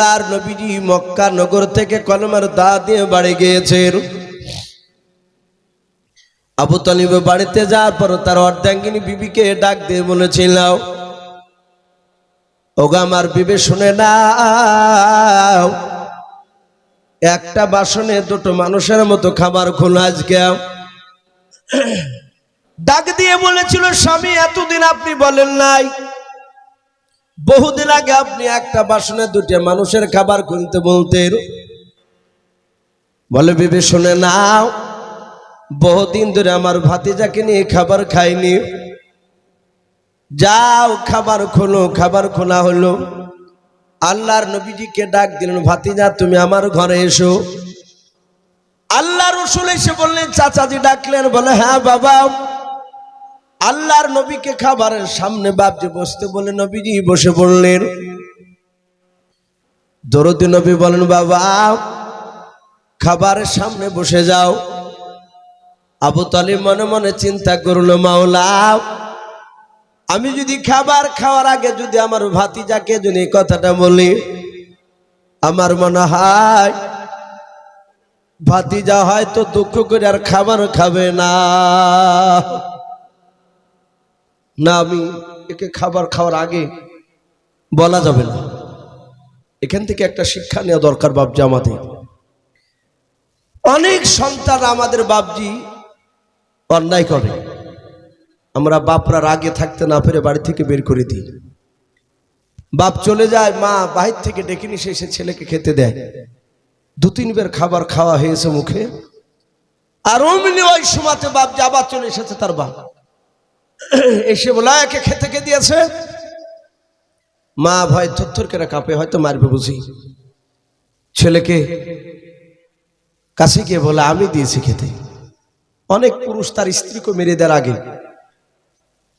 আল্লাহর নবীজি মক্কা নগর থেকে কলমার দা দিয়ে বাড়ি গিয়েছেন। আবু তালিব বাড়িতে যাওয়ার পর তার অর্ধাঙ্গিনী বিবিকে ডাক দিয়ে বলেছিল ওগা আমার বিবে, শুনে না একটা বাসনে দুটো মানুষের মতো খাবার খোলা আজকে। ডাক দিয়ে বলেছিল, স্বামী, এতদিন আপনি বলেন নাই। বহুদিন আগে আপনি একটা বাসনে দুটি মানুষের খাবার খুলতে বলতেন। বলে, বিবে, শুনে নাও, বহুদিন ধরে আমার ভাতিজাকে নিয়ে খাবার খাইনি। যাও, খাবার খোলো, খাবার খোলা হলো। আল্লাহর নবীজিকে ডাক দিলেন, ভাতিজা, তুমি আমার ঘরে এসো। আল্লাহ রসুল এসে বললেন, চাচাজি ডাকলেন। বলে হ্যাঁ বাবা। আল্লাহর নবীকে খাবারের সামনে বাপজি বসতে বলে নবীজি বসে বললেন দরদি নবী বলেন, বাবা, খাবারের সামনে বসে যাও। আবু তালিব মনে মনে চিন্তা করল, মাওলা, আমি যদি খাবার খাওয়ার আগে যদি আমার ভাতিজাকে যদি কথাটা বলি, আমার মনে হয় ভাতিজা হয়তো দুঃখ করে আর খাবার খাবে না। না, আমি একে খাবার খাওয়ার আগে বলা যাবে না। এখান থেকে একটা শিক্ষা নেওয়া দরকার বাবজি আমাদের। অনেক সন্তান আমাদের বাবজি অন্যায় করে। আমরা বাপরা রাগে থাকতে না পেরে বাড়ি থেকে বের করে দিই। বাপ চলে যায়, মা বাহির থেকে ডেকে নিয়ে এসে ছেলেকে খেতে দেয়। দু তিনবার খাবার খাওয়া হয়েছে মুখে। আর অমনি ওই সময়তে বাপ যে আবার চলে এসেছে তার বাপ। এসে বলে একে খেতে কে দিয়েছে? মা ভয় থর করে কাঁপে, হয়তো মারবে বুঝি। ছেলেকে কাছে গিয়ে বলে, আমি দিয়েছি খেতে। অনেক পুরুষ তার স্ত্রীকে মেরে দেওয়ার আগে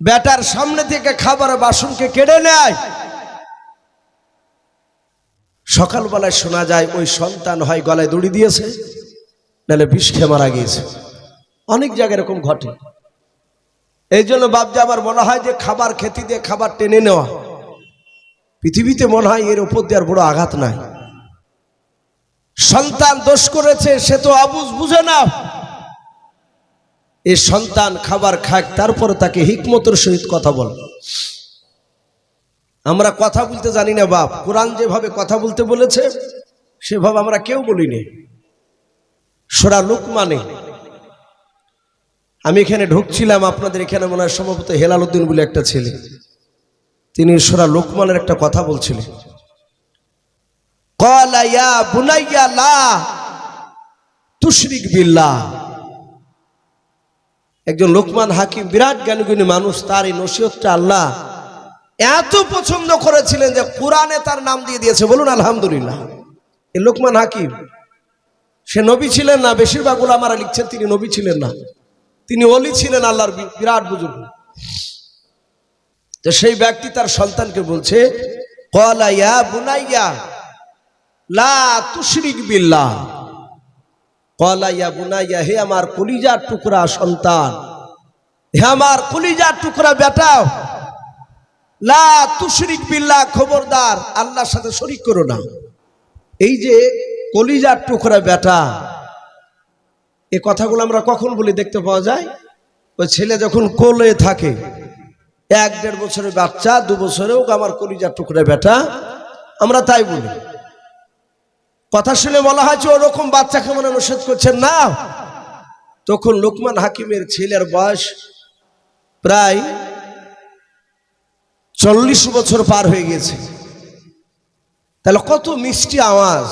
বেটার সামনে থেকে খাবার বাসনকে কেড়ে নেয়। সকালবেলায় শোনা যায়, ওই সন্তান হয় গলায় দড়ি দিয়েছে, নাহলে বিষ খেয়ে মারা গিয়েছে। অনেক জায়গায় এরকম ঘটে। এই জন্য বাপজা আমার মনে হয় যে খাবার খেতে দিয়ে খাবার টেনে নেওয়া। পৃথিবীতে মনে হয় এর উপর দেওয়ার বড় আঘাত নাই। সন্তান দোষ করেছে, সে তো আবুজ বুঝে না। এ সন্তান খাবার খাক, তারপরে তাকে হিকমতের সহিত কথা বল। আমরা কথা বলতে জানি না বাপ। কোরআন যেভাবে কথা বলতে বলেছে, সেভাবে আমরা কেউ বলিনি। সোরা লুকমানে আমি এখানে ঢুকছিলাম, আপনাদের এখানে মনে হয় সম্ভবত হেলাল উদ্দিন বলে একটা ছেলে। তিনি সোরা লোকমানের একটা কথা বলছিলেন। কলা ইয়া বুনাইয়া লা তুশরিক বিল্লাহ। একজন লোকমান হাকিম, বিরাট জ্ঞানগুণী মানুষ, তার এই নসিহতটা আল্লাহ এত পছন্দ করেছিলেন যে কোরআনে তার নাম দিয়ে দিয়েছে। বলুন, আলহামদুলিল্লাহ। এই লোকমান হাকিম, সে নবী ছিলেন না, বেশিরভাগ ওলামারা লিখছেন তিনি নবী ছিলেন না। তিনি অলি ছিলেন আল্লাহর বিরাট বুজুর্গ। তো সেই ব্যক্তি তার সন্তানকে বলছে, কলা ইয়া বুনাইয়া, লা তুশরিক বিল্লাহ। কলা ইয়া বুনাইয়া, হে আমার কলিজার টুকরা সন্তান, হে আমার কলিজার টুকরা বেটা, লা তুশরিক বিল্লাহ, খবরদার, আল্লাহর সাথে শরিক করো না। এই যে কলিজার টুকরা বেটা এই কথাগুলো আমরা কখন বলি দেখতে পাওয়া যায়? ওই ছেলে যখন কোলে থাকে, এক দেড় বছরের বাচ্চা, দু বছরেও আমার কলিজার টুকরা বেটা, আমরা তাই বলি। কথা শুনে বলা হয় যে ওরকম বাচ্চাকে মনে নিষেধ করছেন না, তখন লোকমান হাকিমের ছেলের বয়স প্রায় চল্লিশ বছর পার হয়ে গেছে তাহলে কত মিষ্টি আওয়াজ।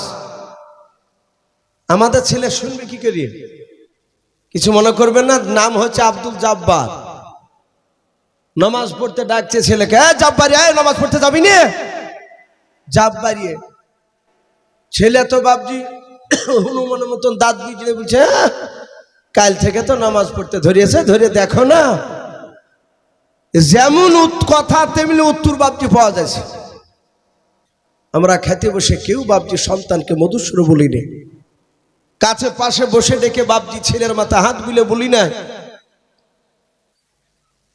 আমাদের ছেলে শুনবে কি করিয়ে? কিছু মনে করবেন না? নাম হচ্ছে আব্দুল জাব্বার। নামাজ পড়তে ডাকছে ছেলেকে "এ, জাব্বারি আয় নামাজ পড়তে যাবি নে? জাব্বারিয়ে। ছেলে তো বাবজি হনুমানের মতন দাঁত বিজড়ে বলছে "হ্যাঁ, কাল থেকে তো নামাজ পড়তে ধরিয়েছে ধরে দেখো না। যেমন কথা তেমনি উত্তর বাবজি পাওয়া যাচ্ছে। আমরা খেতে বসে কেউ বাবজি সন্তানকে মধুসূর বলি নে কাছে পাশে বসে ডেকে বাবজি ছেলের মাথা হাত বুলে বলি না।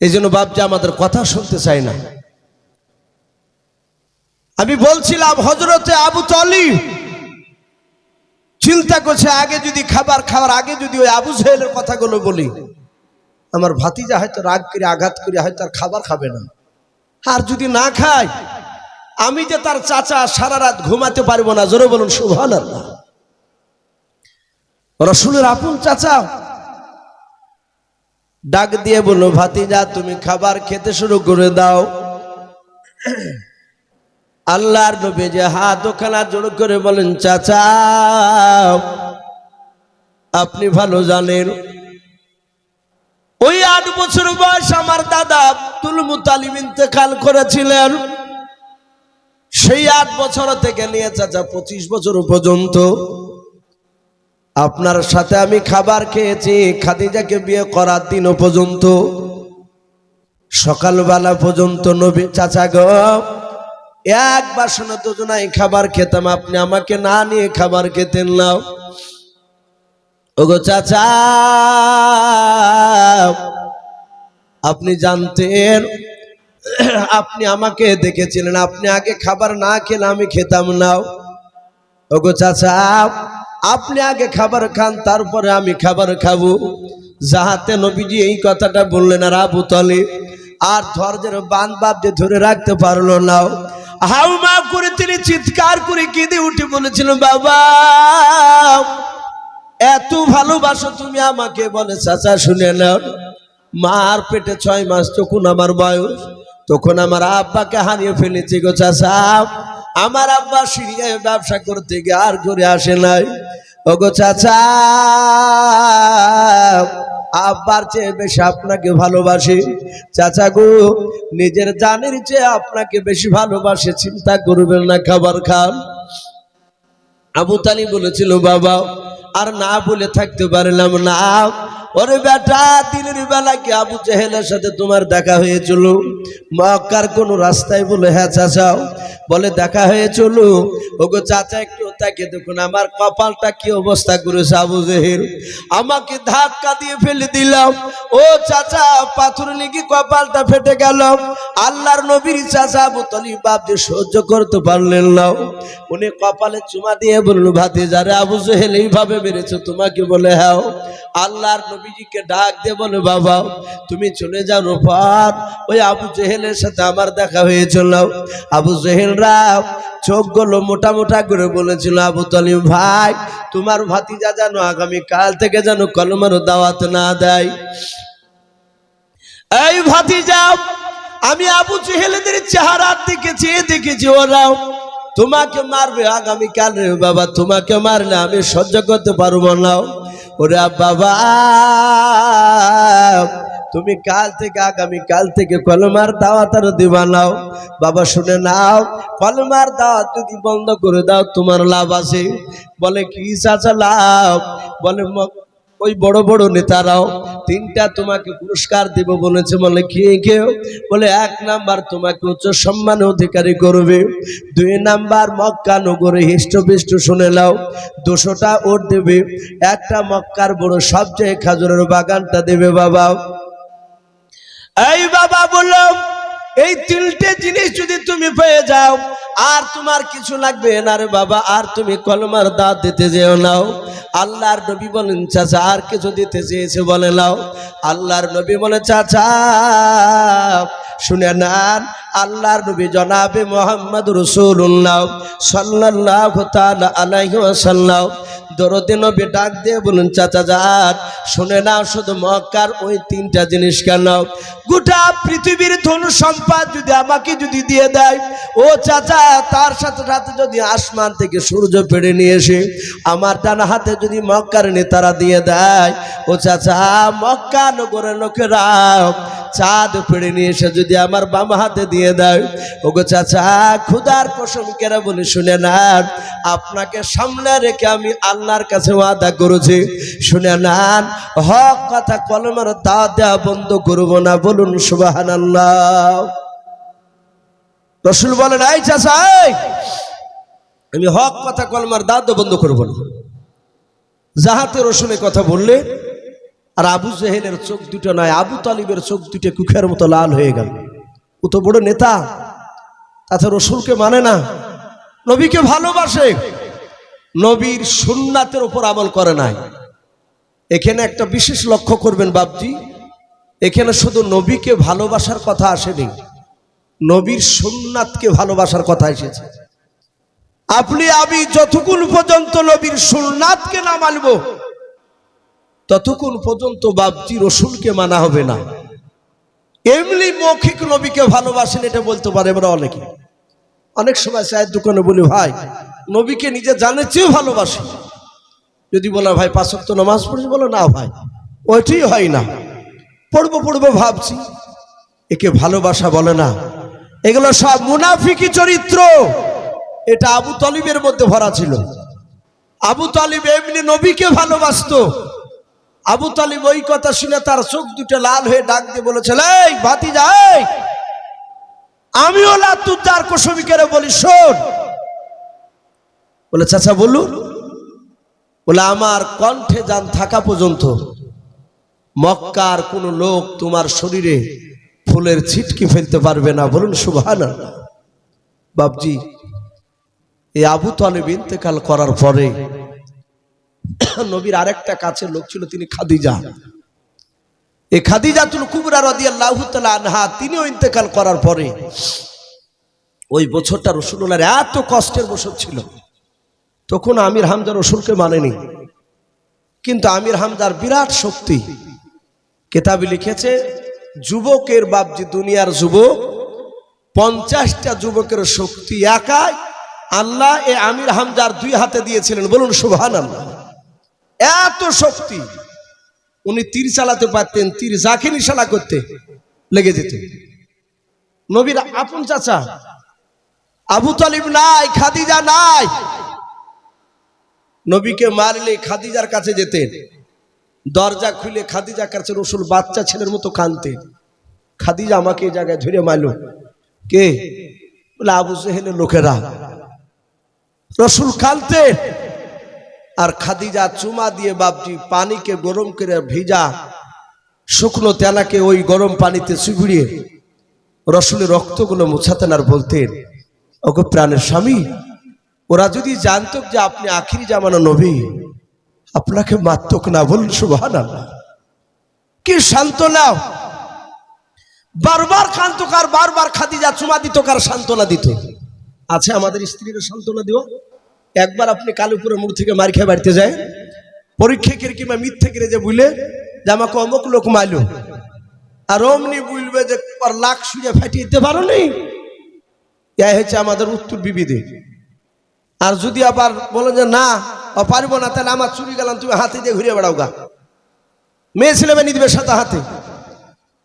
এই জন্য বাবজি আমাদের কথা শুনতে চায় না। আমি বলছিলাম হজরতে আবু তলি চিন্তা করছে, আগে যদি খাবার খাওয়ার, আগে যদি ওই আবু জহেলের কথাগুলো বলি। আমার ভাতিজা হয়তো রাগ করে, আঘাত করে হয়তো আর খাবার খাবে না। আর যদি না খায়, আমি যে তার চাচা সারা রাত ঘুমাতে পারব না, জোরে বলুন সুভান আল্লাহ রসুলের আপন চাচা। ডাক দিয়ে বলল, ভাতিজা, তুমি খাবার খেতে শুরু করে দাও। আল্লাহর নবী যে হাত ওখানা জোর করে বলেন, চাচা, আপনি ভালো জানেন, ওই আট বছর বয়স আমার দাদা আব্দুল মুতালিম ইন্তেকাল করেছিলেন। সেই আট বছর থেকে নিয়ে চাচা পঁচিশ বছর পর্যন্ত আপনার সাথে আমি খাবার খেয়েছি, খাদিজাকে বিয়ে করার দিনও পর্যন্ত, সকালবেলা পর্যন্ত নবী, চাচা গো, এক বাসনে দুজনাই খাবার খেতাম, আপনি আমাকে না নিয়ে খাবার খেতেন নাও ওগো চাচা, আপনি জানতেন, আপনি আমাকে দেখেছিলেন, আপনি আগে খাবার না খেলে আমি খেতাম নাও ওগো চাচা আপনি আগে খাবার খান, তারপরে আমি খাবার খাব। যাহাতে নবীজি এই কথাটা বললেন, আর আবু তলে আর ধৈর্যের বান বাপ যে ধরে রাখতে পারল না। হাউ মাউ করে তিনি চিৎকার করে কেঁদে উঠে বলেছিলেন, বাবা, এত ভালোবাসো তুমি আমাকে বলে, চাচা শুনে নাও। মার পেটে ছয় মাস তখন আমার বয়স, তখন আমার আব্বাকে হারিয়ে ফেলেছি গো চাচা। আমার আব্বা সিরিয়ায় ব্যবসা করতে গিয়ে আর ঘুরে আসে নাই। ওগো চাচা, আব্বার চেয়ে বেশি আপনাকে ভালোবাসে। চাচা গো, নিজের জানের চেয়ে আপনাকে বেশি ভালোবাসে, চিন্তা করবেন না, খাবার খান। আবু তালি বলেছিল, বাবা, আর না বলে থাকতে পারলাম না। ওরে বেটা, দিনের বেলা কি আবু জেহেলের সাথে তোমার দেখা হয়েছিল? মক্কার কোন রাস্তায় বলে হ্যাঁ চাচাও বলে, দেখা হয়েছিল। ওগো চাচা, একটু তাকে দেখুন, আমার কপালটা কি অবস্থা করেছে আবু জেহেল? আমাকে ধাক্কা দিয়ে ফেলে দিলাম। ও চাচা, পাথর লেগে কপালটা ফেটে গেল। আল্লাহর নবীর চাচা আবু তলি বাপ যে সহ্য করতে পারলেন না। উনি কপালে চুমা দিয়ে বলল ভাতে যারে আবু জেহেল এইভাবে মেরেছে, তোমাকে বলে হ্যাঁ। আল্লাহর নবীজিকে ডাক দিয়ে বলে, বাবা, তুমি চলে যাও রোপার ওই আবু জেহেলের সাথে আমার দেখা হয়েছিল। আবু জেহেলরা চোখগুলো মোটা মোটা করে বলেছিল, আবু তালিম ভাই, তোমার ভাতিজা জানো আগামী কাল থেকে যেন কলমের দাওয়াত না দেয়। এই ভাতিজা, আমি আবু জেহেলেদের চেহারার দিকে চেয়ে দেখেছি ওরাও। তোমাকে মারবে আগামী কাল রে বাবা, তোমাকে মারলে আমি সহ্য করতে পারব না। ওরে বাবা, তুমি কাল থেকে, আগামী কাল থেকে কলমার দাওয়াত আর দিবা নাও বাবা, শুনে নাও, কলমার দাওয়াত যদি বন্ধ করে দাও, তোমার লাভ আছে। বলে, কি চাচা লাভ? বলে ওই বড় বড় নেতারাও তিনটা তোমাকে পুরস্কার দেব বলেছে বলে কে কেউ? বলে এক নাম্বার তোমাকে উচ্চ সম্মান অধিকারী করবে। দুই নাম্বার মক্কা নগরে হিষ্টপিষ্ট শুনে নাও, দুশোটা ওর দেবে। একটা মক্কার বড় সবচেয়ে খাজুরের বাগানটা দেবে বাবা। এই বাবা বললাম এই তিনটে জিনিস যদি তুমি পেয়ে যাও, আর তোমার কিছু লাগবে না রে বাবা, আর তুমি কলমার দাঁত দিতে যেও নাও আল্লাহর নবী বলেন, চাচা, আর কিছু দিতে চেয়েছে বলে নাও। আল্লাহর নবী বলে, চাচা, শুনে নেন, আল্লাহর নবী জনাবে মোহাম্মদ রসুল্লাহ সাল্লাহ ওয়াসাল্লাম। দরদে নবী ডাক দিয়ে বলুন চাচা যান, শুনে না শুধু মক্কার ওই তিনটা জিনিস কেন? গোটা পৃথিবীর ধন সম্পদ যদি আমাকে যদি দিয়ে দেয়, ও চাচা, তার সাথে সাথে যদি আসমান থেকে সূর্য পেড়ে নিয়ে এসে আমার ডান হাতে যদি মক্কার নেতারা দিয়ে দেয়, ও চাচা, মক্কা নগরের লোকেরা চাঁদ পেড়ে নিয়ে এসে যদি আমার বাম হাতে দিয়ে দেয় ওগো চাচা ক্ষুদার কসম কেরা বলে, শুনে না আপনাকে সামনে রেখে আমি আল্লাহর কাছে ওয়াদা করেছি। শুনে নেন হক কথা কলমের তা দেওয়া বন্ধ করব না বলুন সুবাহান আল্লাহ রসুল বলেন এই চাচা এই, আমি হক কথা কলমার দাঁত বন্ধ করব না। যাহাতে এই কথা বললে আর আবু জেহেলের চোখ দুটো নয় আবু তালিবের চোখ দুটো কুখের মতো লাল হয়ে গেল। ও তো বড় নেতা তাতে রসুলকে মানে না। নবীকে ভালোবাসে। নবীর সুন্নাতের উপর আমল করে নাই। এখানে একটা বিশেষ লক্ষ্য করবেন বাবজি এখানে শুধু নবীকে ভালোবাসার কথা আসেনি, নবীর সুন্নাতকে ভালোবাসার কথা এসেছে। আপনি, আমি যতক্ষণ পর্যন্ত নবীর সুন্নাতকে না মানব, ততক্ষণ পর্যন্ত বাবজি রসুলকে মানা হবে না। এমনি মৌখিক নবীকে ভালোবাসেন এটা বলতে পারে আমরা অনেকে। অনেক সময় চায়ের দোকানে বলি, ভাই নবীকে নিজে জানে চেয়েও ভালোবাসি। যদি বলে, ভাই পাঁচক তো নামাজ পড়ছি, বলো, না ভাই, ওইটাই হয় না। পড়ব পড়ব ভাবছি। একে ভালোবাসা বলে না। এগুলো সব মুনাফিকি চরিত্র। এটা আবু তলিবের মধ্যে ভরা ছিল। আবু তালিব এমনি নবীকে ভালোবাসতো। আবু তালিব ওই কথা শুনে তার চোখ দুটো লাল হয়ে ডাক দিয়ে বলেছিল ভাতি যাই আমিও লাতুদ্দার কোশমিকের বলি, শোন বলে, চাচা বলুন বলে, আমার কণ্ঠে যান থাকা পর্যন্ত মক্কার কোন লোক তোমার শরীরে ফুলের ছিটকি ফেলতে পারবে না। বলুন সুবহান বাবজি এই আবু তালেব ইন্তেকাল করার পরে নবীর আরেকটা কাছের লোক ছিল, তিনি খাদিজা। এই খাদিজাতুল কুবরা রাদিয়াল্লাহু তাআলা আনহা, তিনিও ইন্তেকাল করার পরে ওই বছরটা রসুল্লাহর এত কষ্টের বছর ছিল। তখন আমির হামজা রসুলকে মানেনি। কিন্তু আমির হামজার বিরাট শক্তি। কেতাবি লিখেছে, যুবকের বাপজি দুনিয়ার যুবক, পঞ্চাশটা যুবকের শক্তি একাই আল্লাহ এ আমির হামজার দুই হাতে দিয়েছিলেন। বলুন সুবহান আল্লাহ এত শক্তি। উনি তীর চালাতে পারতেন, তীর যাকে নিশানা করতে লেগে যেত। নবীর আপন চাচা, আবু তালিব নাই, খাদিজা নাই নবীকে মারলে খাদিজার কাছে যেতেন। দরজা খুলে খাদিজার কাছে রসুল বাচ্চা ছেলের মতো কানতে খাদিজা আমাকে এই জায়গায় ধরে মারল। কে? বলে আবু সেহেলের লোকেরা। রসুল কানতে আর খাদিজা চুমা দিয়ে বাপজি পানিকে গরম করে ভিজা শুকনো তেলাকে ওই গরম পানিতে চুবিড়িয়ে রসুলের রক্তগুলো মুছাতেন আর বলতেন ওকে প্রাণের স্বামী ওরা যদি জানত যে আপনি আখিরি জামানো নবী, আপনাকে মারতক না বলুন সুবাহান আল্লাহ কি সান্ত্বনা বারবার কান্তকার বারবার খাদিজা চুমা দিত কার, সান্ত্বনা দিত। আছে আমাদের স্ত্রীকে সান্ত্বনা দিও। একবার আপনি কালুপুরের মুখ থেকে মার খেয়ে বাড়িতে যায়। পরীক্ষা করে কিংবা মিথ্যে করে যে বুঝলে যে আমাকে অমুক লোক মাইলো। আর অমনি বুঝবে যে লাখ শুয়ে ফাটিয়ে দিতে পারো নি? হচ্ছে আমাদের উত্তর বিবিধে আর যদি আবার বলেন যে না পারব না, তাহলে আমার চুরি গেলাম, তুমি হাতে দিয়ে ঘুরে বেড়াও গা। মেয়ে ছেলে মেয়ে দিবে সাদা হাতে।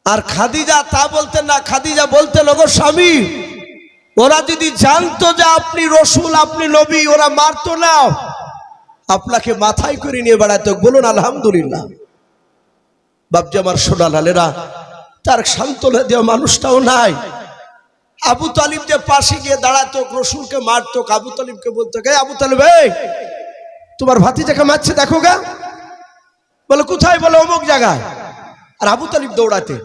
আর খাদিজা তা বলতেন না, খাদিজা বলতেন ওগো স্বামী, ওরা যদি জানতো যে আপনি রসুল, আপনি নবী, ওরা মারতো না। আপনাকে মাথায় করে নিয়ে বেড়াতো বলুন আলহামদুলিল্লাহ। বাবজি আমার সোনা লালেরা তার সান্ত্বনা দেওয়া মানুষটাও নাই। আবু তালিব যে পাশে গিয়ে দাঁড়াতো, রসুলকে মারতো, আবু তালিবকে বলতো গে আবু তালিব তোমার ভাতিজাকে মারছে, দেখো গা। বলে, কোথায়? বলে, অমুক জায়গায়। আর আবু তালিব দৌড়াতে।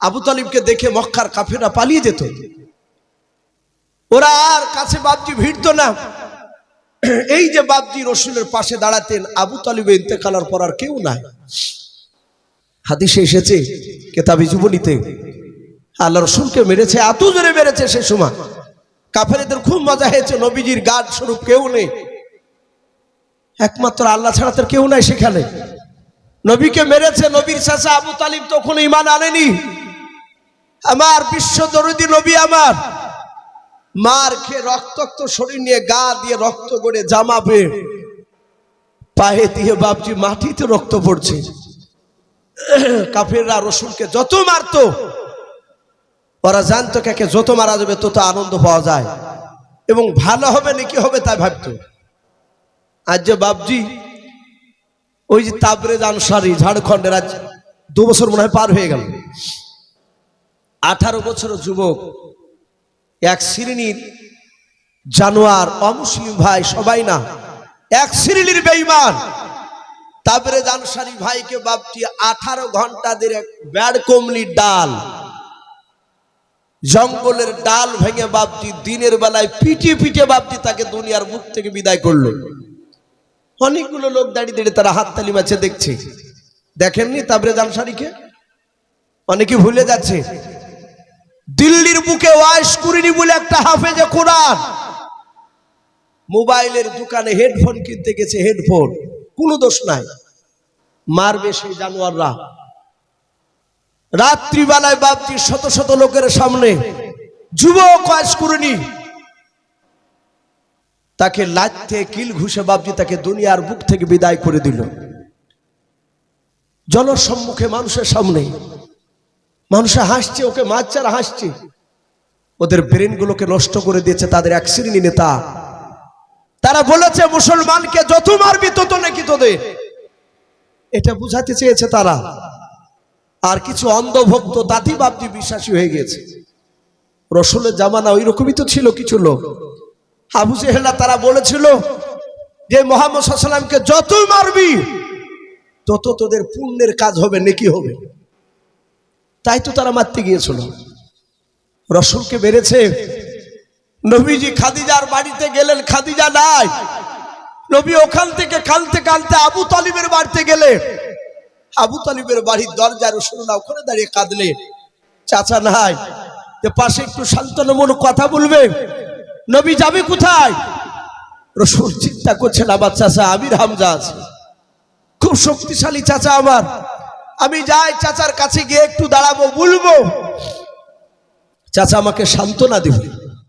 আবু তালিবকে দেখে মক্কার কাফেরা পালিয়ে যেত। ওরা আর কাছে বাবজি ভিড়তো না। এই যে বাবজি রসুলের পাশে দাঁড়াতেন, আবু তালিব ইন্তেকালার পর আর কেউ নাই। হাদিসে এসেছে, কেতাবি জীবনীতে আল্লাহ রসুলকে মেরেছে, এত জোরে মেরেছে সে সময়। কাফেরেদের খুব মজা হয়েছে, নবীজির গাছ স্বরূপ কেউ নেই। একমাত্র আল্লাহ ছাড়া তার কেউ নাই সেখানে। নবীকে মেরেছে, নবীর চাষা আবু তালিব তখন ইমান আনেনি। আমার বিশ্ব দরদি নবী আমার। মার খেয়ে রক্তক্ত শরীর নিয়ে গা দিয়ে রক্ত গড়ে জামাবে পায়ে দিয়ে বাপজি মাটিতে রক্ত পড়ছে। কাফেররা রসুলকে যত মারতো ওরা জানতো কাকে যত মারা যাবে তত আনন্দ পাওয়া যায়। এবং ভালো হবে নাকি হবে তাই ভাবতো। আজ যে বাবজি ওই যে তাবরেজ আনসারি, ঝাড়খণ্ডের আজ দু বছর মনে হয় পার হয়ে গেল। আঠারো বছর যুবক, এক শ্রেণির জানোয়ার, অমুসলিম ভাই, সবাই না, এক শ্রেণির বেইমান তারপরে জানসারি ভাইকে বাপটি আঠারো ঘণ্টা ধরে ব্যাড কমলির ডাল জঙ্গলের ডাল ভেঙে বাপজি দিনের বেলায় পিটে পিটে বাপজি তাকে দুনিয়ার মুখ থেকে বিদায় করল। অনেকগুলো লোক দাঁড়িয়ে দাঁড়িয়ে তারা হাততালি মাছে দেখছে। দেখেননি তাবরে জানসারিকে? অনেকে ভুলে যাচ্ছে। দিল্লির বুকে ওয়াইস কুরিনি বলে একটা হাফেজে কোরআন। মোবাইলের দোকানে হেডফোন কিনতে গেছে, হেডফোন। কোনো দোষ নাই। মারবে সেই জানোয়াররা। রাত্রিবেলায় বাপজি শত শত লোকের সামনে যুবক ওয়াইস কুরিনি তাকে লাইতে কিল ঘুষে বাপজি তাকে দুনিয়ার বুক থেকে বিদায় করে দিল। জনসম্মুখে মানুষের সামনে, মানুষে হাসছে, ওকে আর হাসছে। ওদের ব্রেনগুলোকে নষ্ট করে দিয়েছে তাদের এক শ্রেণি নেতা। তারা বলেছে, মুসলমানকে যত মারবি তত নাকি তোদের। এটা বুঝাতে চেয়েছে তারা। আর কিছু অন্ধভক্ত তাঁতি বাপজি বিশ্বাসী হয়ে গেছে রসুলের জামানা ওই রকমই তো ছিল কিছু লোক। আবু জেহেলা তারা বলেছিল যে, মোহাম্মদ সাল্লামকে যতই মারবি, তত তোদের পুণ্যের কাজ হবে, নেকি হবে। তাই তো তারা মারতে গিয়েছিল। রসুলকে বেড়েছে নবীজি খাদিজার বাড়িতে গেলেন, খাদিজা নাই। নবী ওখান থেকে কালতে কালতে আবু তালিবের বাড়িতে গেলে আবু তালিবের বাড়ির দরজা রসুল্লাহ ওখানে দাঁড়িয়ে কাঁদলে। চাচা নাই পাশে একটু শান্তনমূলক কথা বলবে। নবী যাবে কোথায়? রসুল চিন্তা করছেন, আমার চাচা আমির হামজা আছে। খুব শক্তিশালী চাচা আমার। আমি যাই চাচার কাছে গিয়ে একটু দাঁড়াবো, বলব। চাচা আমাকে সান্ত্বনা দেবে